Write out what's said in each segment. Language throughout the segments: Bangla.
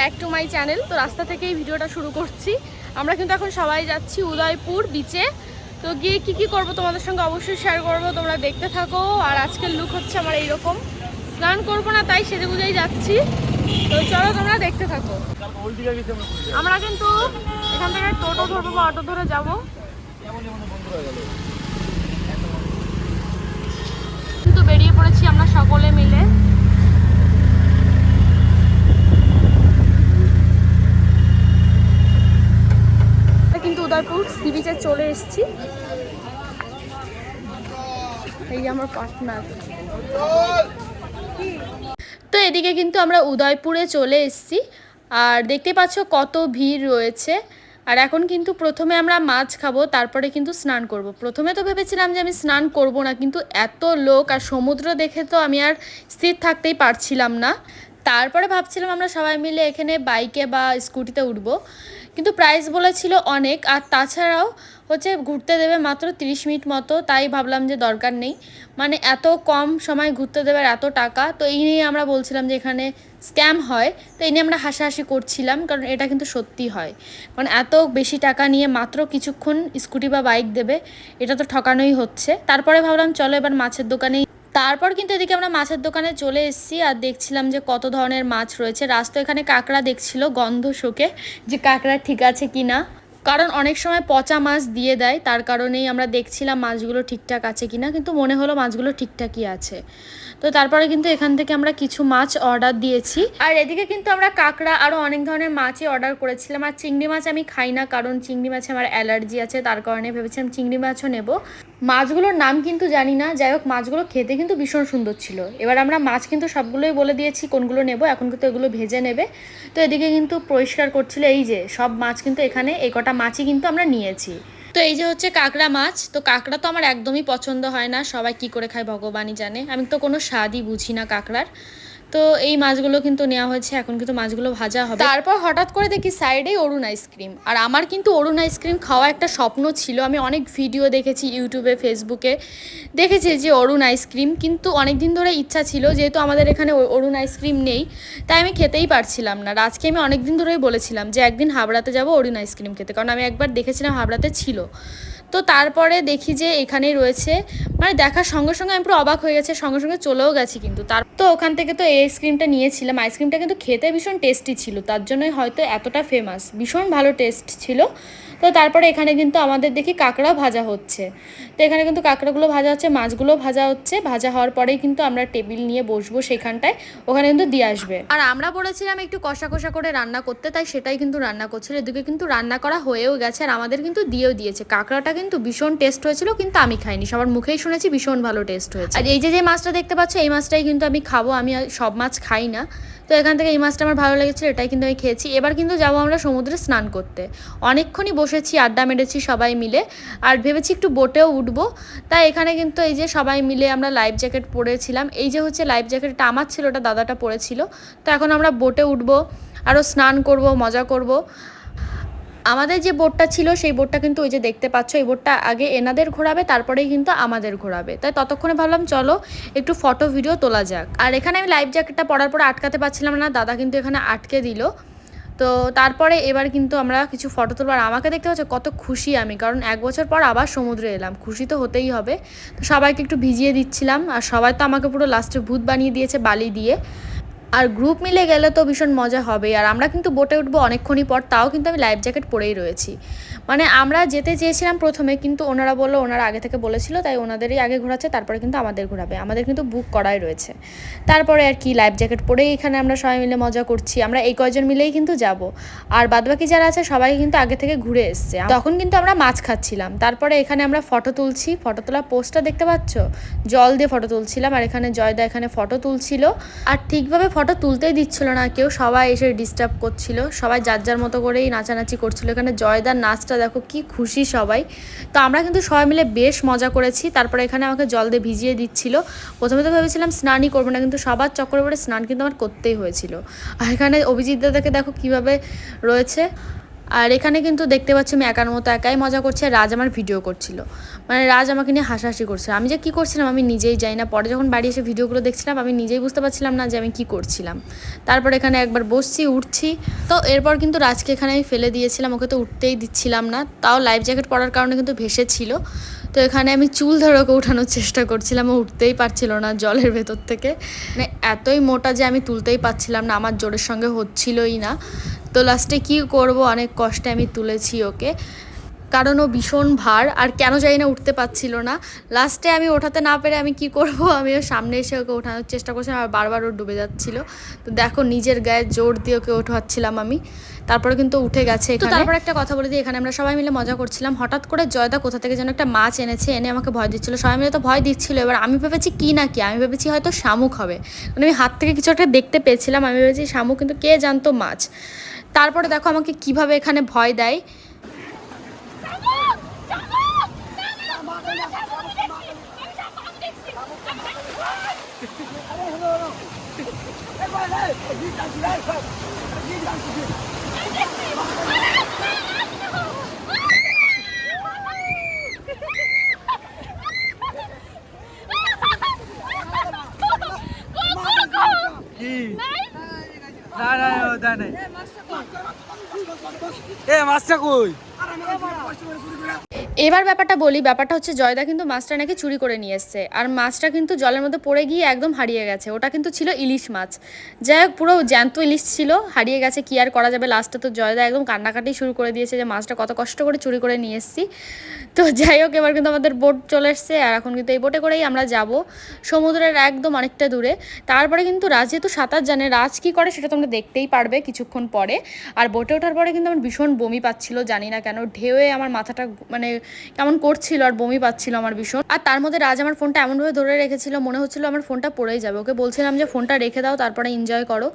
Back to my channel. তো রাস্তা থেকেই ভিডিওটা শুরু করছি। আমরা কিন্তু এখন সবাই যাচ্ছি উদয়পুর বিচে তো গিয়ে কি কি করব তোমাদের সঙ্গে অবশ্যই শেয়ার করব, তোমরা দেখতে থাকো। আর আজকের লুক হচ্ছে আমার এইরকম। স্নান করব না, তাই সেজে গুজেই যাচ্ছি। তো চলো তোমরা দেখতে থাকো। আমরা কিন্তু এখান থেকে টোটো ধরবো বা অটো ধরে যাব। কিন্তু বেরিয়ে পড়েছি আমরা সকলে মিলে আমরা কিন্তু উদয়পুর সি বিচে চলে এসেছি। এই আমার পার্টনার তো এদিকে কিন্তু আমরা উদয়পুরে চলে এসেছি। আর দেখতে পাচ্ছ কত ভিড় রয়েছে। আর এখন কিন্তু প্রথমে আমরা মাছ খাব, তারপরে কিন্তু স্নান করব। প্রথমে তো ভেবেছিলাম যে আমি স্নান করব না, কিন্তু এত লোক আর সমুদ্র দেখে তো আমি আর স্থির থাকতেই পারছিলাম না। তারপরে ভাবছিলাম আমরা সবাই মিলে এখানে বাইকে বা স্কুটিতে উঠবো। কিন্তু প্রাইস বলেছিল অনেক, আর তাছাড়াও হচ্ছে ঘুরতে দেবে মাত্র 30 মিনিট মতো, তাই ভাবলাম যে দরকার নেই। মানে এত কম সময় ঘুরতে দেবে এত টাকা, তো এই নিয়ে আমরা বলছিলাম যে এখানে স্ক্যাম হয়, তো এই নিয়ে আমরা হাসাহাসি করছিলাম, কারণ এটা কিন্তু সত্যি হয়। কারণ এত বেশি টাকা নিয়ে মাত্র কিছুক্ষণ স্কুটি বা বাইক দেবে, এটা তো ঠকানোই হচ্ছে। তারপরে ভাবলাম চলো এবার মাছের দোকানেই তারপর কিন্তু এদিকে আমরা মাছের দোকানে চলে এসেছি আর দেখছিলাম যে কত ধরনের মাছ রয়েছে। রাস্তা এখানে কাঁকড়া দেখছিল, গন্ধ শোকে যে কাঁকড়া ঠিক আছে কি না কারণ অনেক সময় পচা মাছ দিয়ে দেয়, তার কারণেই আমরা দেখছিলাম মাছগুলো ঠিকঠাক আছে কি না কিন্তু মনে হলো মাছগুলো ঠিকঠাকই আছে। তো তারপরে কিন্তু এখান থেকে আমরা কিছু মাছ অর্ডার দিয়েছি। আর এদিকে কিন্তু আমরা কাঁকড়া আরও অনেক ধরনের মাছই অর্ডার করেছিলাম। আর চিংড়ি মাছ আমি খাই না, কারণ চিংড়ি মাছে আমার অ্যালার্জি আছে, তার কারণে ভেবেছিলাম চিংড়ি মাছও নেব। মাছগুলোর নাম কিন্তু জানি না। যাই হোক, মাছগুলো খেতে কিন্তু ভীষণ সুন্দর ছিল। এবার আমরা মাছ কিন্তু সবগুলোই বলে দিয়েছি, কোনগুলো নেব, এখন কিন্তু এগুলো ভেজে নেবে। তো এদিকে কিন্তু পরিষ্কার করছিল এই যে, সব মাছ কিন্তু এখানে, এই কটা মাছই কিন্তু আমরা নিয়েছি। তো এই যে হচ্ছে কাঁকড়া মাছ, তো কাঁকড়া তো আমার একদমই পছন্দ হয় না। সবাই কি করে খায় ভগবানই জানে। আমি তো কোনো স্বাদই বুঝি না কাঁকড়ার। তো এই মাছগুলো কিন্তু নেওয়া হয়েছে, এখন কিন্তু মাছগুলো ভাজা হবে। তারপর হঠাৎ করে দেখি সাইডেই অরুণ আইসক্রিম। আর আমার কিন্তু অরুণ আইসক্রিম খাওয়া একটা স্বপ্ন ছিল। আমি অনেক ভিডিও দেখেছি ইউটিউবে, ফেসবুকে। দেখেছি যে অরুণ আইসক্রিম, কিন্তু অনেক দিন ধরে ইচ্ছা ছিল, যেহেতু আমাদের এখানে অরুণ আইসক্রিম নেই, তাই আমি খেতেই পারছিলাম না। আজকে আমি অনেক দিন ধরেই বলেছিলাম যে একদিন হাবড়াতে যাব অরুণ আইসক্রিম খেতে, কারণ আমি একবার দেখেছিলাম হাবড়াতে ছিল। তো তারপরে দেখি যে এখানেই রয়েছে। মানে দেখার সঙ্গে সঙ্গে আমি পুরো অবাক হয়ে গেছে, সঙ্গে সঙ্গে চলেও গেছি কিন্তু। তার তো ওখান থেকে তো এই আইসক্রিমটা নিয়েছিলাম। আইসক্রিমটা কিন্তু খেতে ভীষণ টেস্টি ছিল, তার জন্যই হয়তো এতটা ফেমাস ভীষণ ভালো টেস্ট ছিল। তো তারপরে এখানে কিন্তু আমাদের দেখি কাঁকড়াও ভাজা হচ্ছে। তো এখানে কিন্তু কাঁকড়াগুলো ভাজা হচ্ছে মাছগুলো ভাজা হচ্ছে। ভাজা হওয়ার পরেই কিন্তু আমরা টেবিল নিয়ে বসবো সেখানটায়। ওখানে কিন্তু দিয়ে আসবে। আর আমরা বলেছিলাম একটু কষা কষা করে রান্না করতে, তাই সেটাই কিন্তু রান্না করছিল। এদিকে কিন্তু রান্না করা হয়েও গেছে, আর আমাদের কিন্তু দিয়েও দিয়েছে। কাঁকড়াটা কিন্তু ভীষণ টেস্ট হয়েছিল, কিন্তু আমি খাইনি। সবার মুখেই শুনেছি ভীষণ ভালো টেস্ট হয়েছে। আর এই যে যে মাছটা দেখতে পাচ্ছ, এই মাছটাই কিন্তু আমি খাব, আমি সব মাছ খাই না। তো এখান থেকে এই মাছটা আমার ভালো লেগেছিলো, এটাই কিন্তু আমি খেয়েছি। এবার কিন্তু যাব আমরা সমুদ্রে স্নান করতে। অনেকক্ষণই বসেছি, আড্ডা মেরেছি সবাই মিলে, আর ভেবেছি একটু বোটেও উঠবো। তাই এখানে কিন্তু এই যে, সবাই মিলে আমরা লাইফ জ্যাকেট পরেছিলাম। এই যে হচ্ছে লাইফ জ্যাকেটটা আমার ছিল, ওটা দাদাটা পরেছিল। তো এখন আমরা বোটে উঠবো, আরও স্নান করব, মজা করব। আমাদের যে বোটটা ছিল, সেই বোটটা কিন্তু ওই যে দেখতে পাচ্ছ, এই বোটটা আগে এনাদের ঘোরাবে, তারপরেই কিন্তু আমাদের ঘোরাবে। তাই ততক্ষণে ভাবলাম, চলো একটু ফটো ভিডিও তোলা যাক। আর এখানে আমি লাইফ জ্যাকেটটা পরার পর আটকাতে পারছিলাম না, দাদা কিন্তু এখানে আটকে দিল। তো তারপরে এবার কিন্তু আমরা কিছু ফটো তুলবো। আর আমাকে দেখতে পাচ্ছ, কত খুশি আমি, কারণ এক বছর পর আবার সমুদ্রে এলাম। খুশি তো হতেই হবে। তো সবাইকে একটু ভিজিয়ে দিচ্ছিলাম, আর সবাই তো আমাকে পুরো লাস্টে ভূত বানিয়ে দিয়েছে বালি দিয়ে। আর গ্রুপ মিলে গেলে তো ভীষণ মজা হবে আর আমরা কিন্তু বোটে উঠবো অনেকক্ষণই পর, তাও কিন্তু আমি লাইফ জ্যাকেট পরেই রয়েছি। মানে আমরা যেতে চেয়েছিলাম প্রথমে, কিন্তু ওনারা বলল, ওনারা আগে থেকে বলেছিল, তাই ওনাদেরই আগে ঘোরাচ্ছে, তারপরে কিন্তু আমাদের ঘোরাবে। আমাদের কিন্তু বুক করাই রয়েছে। তারপরে আর কি লাইফ জ্যাকেট পরেই এখানে আমরা সবাই মিলে মজা করছি। আমরা এই কয়জন মিলেই কিন্তু যাব। আর বাদবাকি যারা আছে, সবাই কিন্তু আগে থেকে ঘুরে এসছে। তখন কিন্তু আমরা মাছ খাচ্ছিলাম। তারপরে এখানে আমরা ফটো তুলছি। ফটো তোলা পোস্টটা দেখতে পাচ্ছ? জল দিয়ে ফটো তুলছিলাম। আর এখানে জয়দা এখানে ফটো তুলছিল। আর ঠিকভাবে ফটো তুলতেই দিচ্ছিল না কেউ। সবাই এসে ডিস্টার্ব করছিল। সবাই যার যার মতো করেই নাচানাচি করছিল। এখানে জয়দার নাচটা দেখো কি খুশি সবাই। তো আমরা কিন্তু সবাই মিলে বেশ মজা করেছি। তারপরে এখানে আমাকে জল দিয়ে ভিজিয়ে দিচ্ছিল। প্রথমে তো ভেবেছিলাম স্নানই করব না, কিন্তু সবার চক্করে পরে স্নান কিন্তু আমার করতেই হয়েছিল। আর এখানে অভিজিৎ দাদাকে দেখো কীভাবে রয়েছে। আর এখানে কিন্তু দেখতে পাচ্ছি আমি একার মতো একাই মজা করছি আর রাজ আমার ভিডিও করছিল। মানে রাজ আমাকে নিয়ে হাসাহাসি করছিল আমি যে কী করছিলাম আমি নিজেই যাই না। পরে যখন বাড়ি এসে ভিডিওগুলো দেখছিলাম, আমি নিজেই বুঝতে পারছিলাম না যে আমি কী করছিলাম। তারপর এখানে একবার বসছি, উঠছি। তো এরপর কিন্তু রাজকে এখানে আমি ফেলে দিয়েছিলাম। ওকে তো উঠতেই দিচ্ছিলাম না। তাও লাইফ জ্যাকেট পরার কারণে কিন্তু ভেসেছিল। তো এখানে আমি চুল ধরে ওকে উঠানোর চেষ্টা করছিলাম। ও উঠতেই পারছিল না জলের ভেতর থেকে। মানে এতই মোটা যে আমি তুলতেই পারছিলাম না। আমার জোরের সঙ্গে হচ্ছিলই না। তো লাস্টে কি করব? অনেক কষ্টে আমি তুলেছি ওকে। কারণ ও ভীষণ ভার আর কেন জানি না উঠতে পারছিল না। লাস্টে আমি ওঠাতে না পেরে আমি কি করব? আমি ওর সামনে এসে ওকে ওঠানোর চেষ্টা করছিলাম আর বারবার ও ডুবে যাচ্ছিল। তো দেখো নিজের গায়ে জোর দিয়ে ওকে ওঠাচ্ছিলাম আমি। তারপরে কিন্তু উঠে গেছে তো তারপর একটা কথা বলে দিই এখানে আমরা সবাই মিলে মজা করছিলাম। হঠাৎ করে জয়দা কোথা থেকে যেন একটা মাছ এনেছে এনে আমাকে ভয় দিচ্ছিল। সবাই মিলে তো ভয় দিচ্ছিল। এবার আমি ভেবেছি কি না কি? আমি ভেবেছি হয়তো শামুক হবে। মানে আমি হাত থেকে কিছু একটা দেখতে পেয়েছিলাম। আমি ভেবেছি শামুক কিন্তু কে জানতো মাছ? তারপরে দেখো আমাকে কীভাবে এখানে ভয় দেয়। কি? না না এ মাছটা কই এবার ব্যাপারটা বলি, ব্যাপারটা হচ্ছে জয়দা কিন্তু মাছটা নাকি চুরি করে নিয়ে এসছে। আর মাছটা কিন্তু জলের মধ্যে পড়ে গিয়ে একদম হারিয়ে গেছে। ওটা কিন্তু ছিল ইলিশ মাছ। যাই হোক, পুরো জ্যান্ত ইলিশ ছিল, হারিয়ে গেছে, কি আর করা যাবে? লাস্টে তো জয়দা একদম কান্নাকাটি শুরু করে দিয়েছে যে, মাছটা কত কষ্ট করে চুরি করে নিয়ে এসেছি। তো যাই হোক, এবার কিন্তু আমাদের বোট চলে এসছে। আর এখন কিন্তু এই বোটে করেই আমরা যাব। সমুদ্রের একদম অনেকটা দূরে। তারপরে কিন্তু রাজ যেহেতু সাঁতার জানে, রাজ কী করে সেটা তোমরা দেখতেই পারবে কিছুক্ষণ পরে। আর বোটে ওঠার পরে কিন্তু আমার ভীষণ বমি পাচ্ছিল, জানি না কেন। ঢেউয়ে আমার মাথাটা মানে কেমন করছিল আর বমি পাচ্ছিল আমার ভীষণ। আর তার মধ্যে রাজ আমার ফোনটা এমনভাবে ধরে রেখেছিল মনে হচ্ছিল আমার ফোনটা পড়েই যাবে। ওকে বলছিলাম যে ফোনটা রেখে দাও তারপরে এনজয় করো।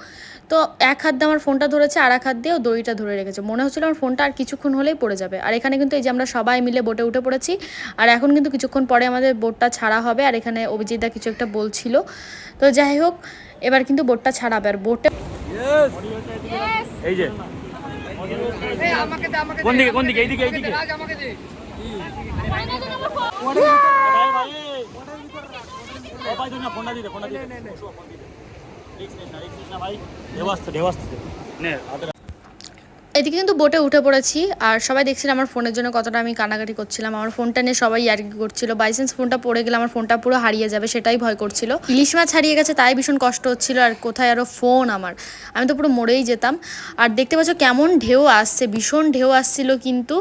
তো এক হাত দিয়ে আমার ফোনটা ধরেছে আর এক হাত দিয়ে ও দড়িটা ধরে রেখেছে। মনে হচ্ছিল আমার ফোনটা আর কিছুক্ষণ হলেই পড়ে যাবে। আর এখানে কিন্তু এই যে আমরা সবাই মিলে বোটে উঠে পড়েছি আর এখন কিন্তু কিছুক্ষণ পরে আমাদের বোটটা ছাড়া হবে আর এখানে অভিজিৎদা কিছু একটা বলছিল। তো যাই হোক এবার কিন্তু বোটটা ছাড়াবে আর বোটে এই যে। কোন দিকে কোন দিকে? এইদিকে এইদিকে। ফোনটা দিতে ভাই ঢেউ আসছে ঢেউ আসছে নে এদিকে কিন্তু বোটে উঠে পড়েছি, আর সবাই দেখছিল আমার ফোনের জন্য কতটা আমি কানাকাটি করছিলাম। আমার ফোনটা নিয়ে সবাই ইয়ার্কি করছিল। বাইসেন্স ফোনটা পড়ে গেলে আমার ফোনটা পুরো হারিয়ে যাবে, সেটাই ভয় করছিল। ইলিশ মাছ হারিয়ে গেছে, তাই ভীষণ কষ্ট হচ্ছিল, আর কোথায় আরও ফোন আমার? আমি তো পুরো মরেই যেতাম। আর দেখতে পাচ্ছ কেমন ঢেউ আসছে, ভীষণ ঢেউ আসছিল কিন্তু,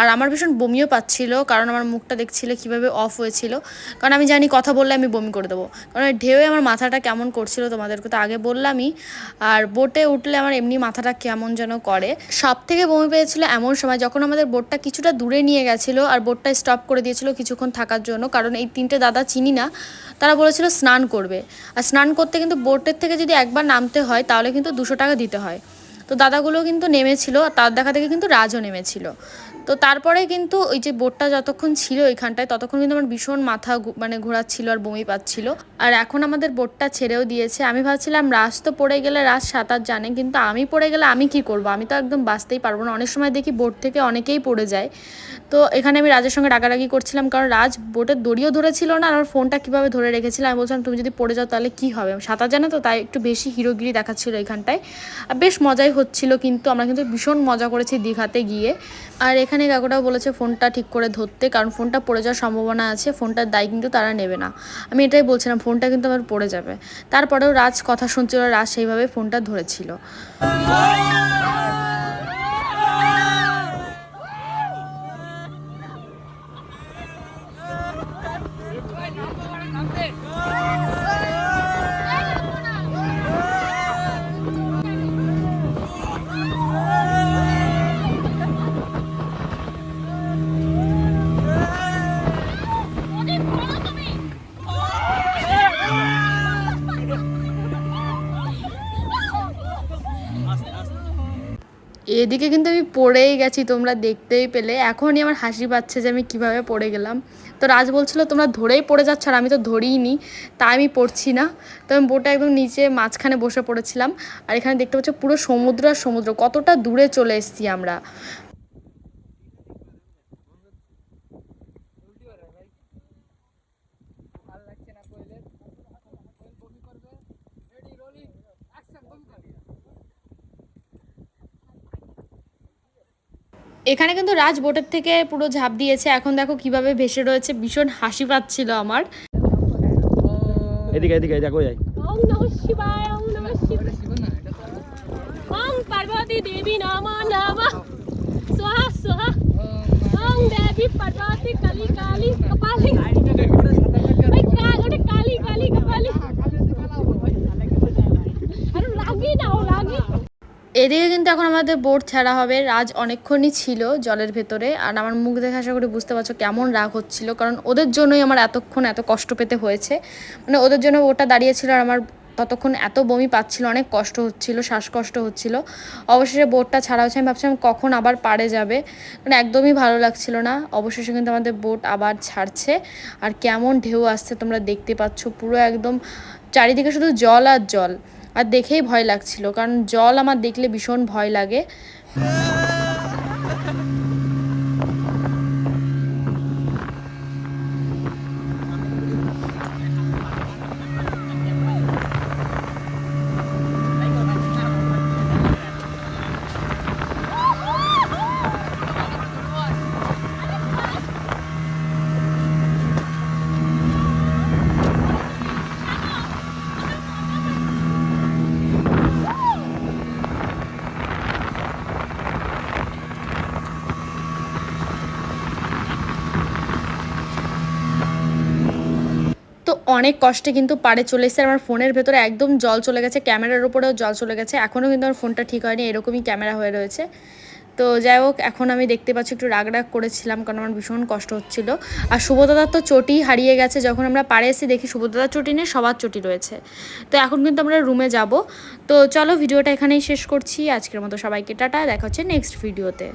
আর আমার ভীষণ বমিও পাচ্ছিল, কারণ আমার মুখটা দেখছিলে কীভাবে অফ হয়েছিল। কারণ আমি জানি কথা বললে আমি বমি করে দেবো। কারণ ঢেউয়ে আমার মাথাটা কেমন করছিল তোমাদেরকে তো আগে বললামই, আর বোটে উঠলে আমার এমনি মাথাটা কেমন যেন করে। সব থেকে বমি পেয়েছিল এমন সময় যখন আমাদের বোটটা কিছুটা দূরে নিয়ে গেছিল আর বোটটা স্টপ করে দিয়েছিল কিছুক্ষণ থাকার জন্য, কারণ এই তিনটে দাদা চিনি না, তারা বলেছিল স্নান করবে। আর স্নান করতে কিন্তু বোটের থেকে যদি একবার নামতে হয় তাহলে কিন্তু দুশো টাকা দিতে হয়। তো দাদাগুলো কিন্তু নেমেছিল আর তার দেখা থেকে কিন্তু রাজও নেমেছিল। তো তারপরে কিন্তু ওই যে বোটটা যতক্ষণ ছিল ওইখানটায় ততক্ষণ কিন্তু আমার ভীষণ মাথা মানে ঘোরাচ্ছিল আর বমি পাচ্ছিল। আর এখন আমাদের বোটটা ছেড়েও দিয়েছে। আমি ভাবছিলাম, রাস তো পড়ে গেলে রাস সাঁতার জানে, কিন্তু আমি পড়ে গেলে আমি কি করব? আমি তো একদম বাঁচতেই পারব না। অনেক সময় দেখি বোট থেকে অনেকেই পড়ে যায়। তো এখানে আমি রাজের সঙ্গে রাগারাগি করছিলাম, কারণ রাজ বোটের দড়িও ধরেছিল না, আর আমার ফোনটা কীভাবে ধরে রেখেছিলাম আমি বলছিলাম, তুমি যদি পড়ে যাও তাহলে কি হবে? সাঁতার জানে তো, তাই একটু বেশি হিরোগিরি দেখাচ্ছিল এখানটায়। আর বেশ মজাই হচ্ছিল কিন্তু, আমরা কিন্তু ভীষণ মজা করেছি দীঘাতে গিয়ে। আর এখানে কাকুটাও বলেছে, ফোনটা ঠিক করে ধরতে, কারণ ফোনটা পড়ে যাওয়ার সম্ভাবনা আছে, ফোনটার দায় কিন্তু তারা নেবে না। আমি এটাই বলছিলাম, ফোনটা কিন্তু আমার পড়ে যাবে। তারপরেও রাজ কথা শুনছিল, রাজ সেইভাবে ফোনটা ধরেছিল। এদিকে কিন্তু আমি পড়েই গেছি, তোমরা দেখতেই পেলে। এখনই আমার হাসি পাচ্ছে যে আমি কীভাবে পড়ে গেলাম। তো রাজ বলছিল, তোমরা ধরেই পড়ে যাচ্ছ আর আমি তো ধরেই নি তাই আমি পড়ছি না। তো আমি বোটে একদম নিচে মাঝখানে বসে পড়েছিলাম। আর এখানে দেখতে পাচ্ছ পুরো সমুদ্র আর সমুদ্র, কতটা দূরে চলে এসেছি আমরা। এখানে কিন্তু রাজ বোটের থেকে পুরো ঝাঁপ দিয়েছে। এখন দেখো কীভাবে ভেসে রয়েছে। ভীষণ হাসি পাচ্ছিল আমার। এদিকে এদিকে দেখো যাই ওম নমঃ শিবায় ওম নমঃ ওম পার্বতী দেবী নমো নমঃ। স্বাহা স্বাহা। ওম দেবী পার্বতী কালী কালী কপালী। ওই কা ওটা কালী কালী কপালী। আরে লাগি না ও লাগি এদিকে কিন্তু এখন আমাদের বোট ছাড়া হবে। রাজ অনেকক্ষণই ছিল জলের ভেতরে। আর আমার মুখ দেখে আশা করি বুঝতে পারছ কেমন রাগ হচ্ছিল। কারণ ওদের জন্যই আমার এতক্ষণ এত কষ্ট পেতে হয়েছে। মানে ওদের জন্য ওটা দাঁড়িয়েছিল আর আমার ততক্ষণ এত বমি পাচ্ছিল, অনেক কষ্ট হচ্ছিল, শ্বাসকষ্ট হচ্ছিল। অবশেষে বোটটা ছাড়া হচ্ছে আমি ভাবছিলাম কখন আবার পারে যাবে। মানে একদমই ভালো লাগছিল না। অবশেষে কিন্তু আমাদের বোট আবার ছাড়ছে। আর কেমন ঢেউ আসছে তোমরা দেখতে পাচ্ছ। পুরো একদম চারিদিকে শুধু জল আর জল। আর দেখেই ভয় লাগছিল কারণ জল আমার দেখলে ভীষণ ভয় লাগে। অনেক কষ্টে কিন্তু পাড়ে চলে এসেছে। আমার ফোনের ভেতরে একদম জল চলে গেছে, ক্যামেরার উপরেও জল চলে গেছে। এখনও কিন্তু আমার ফোনটা ঠিক হয়নি, এরকমই ক্যামেরা হয়ে রয়েছে। তো যাই হোক, এখন আমি দেখতে পাচ্ছি, একটু রাগ রাগ করেছিলাম কারণ আমার ভীষণ কষ্ট হচ্ছিল। আর শুভদাদার তো চটি হারিয়ে গেছে, যখন আমরা পাড়ে এসে দেখি শুভদাদার চটি নেই সবার চটি রয়েছে। তো এখন কিন্তু আমরা রুমে যাব। তো চলো, ভিডিওটা এখানেই শেষ করছি। আজকের মতো সবাইকে টাটা, দেখা হচ্ছে নেক্সট ভিডিওতে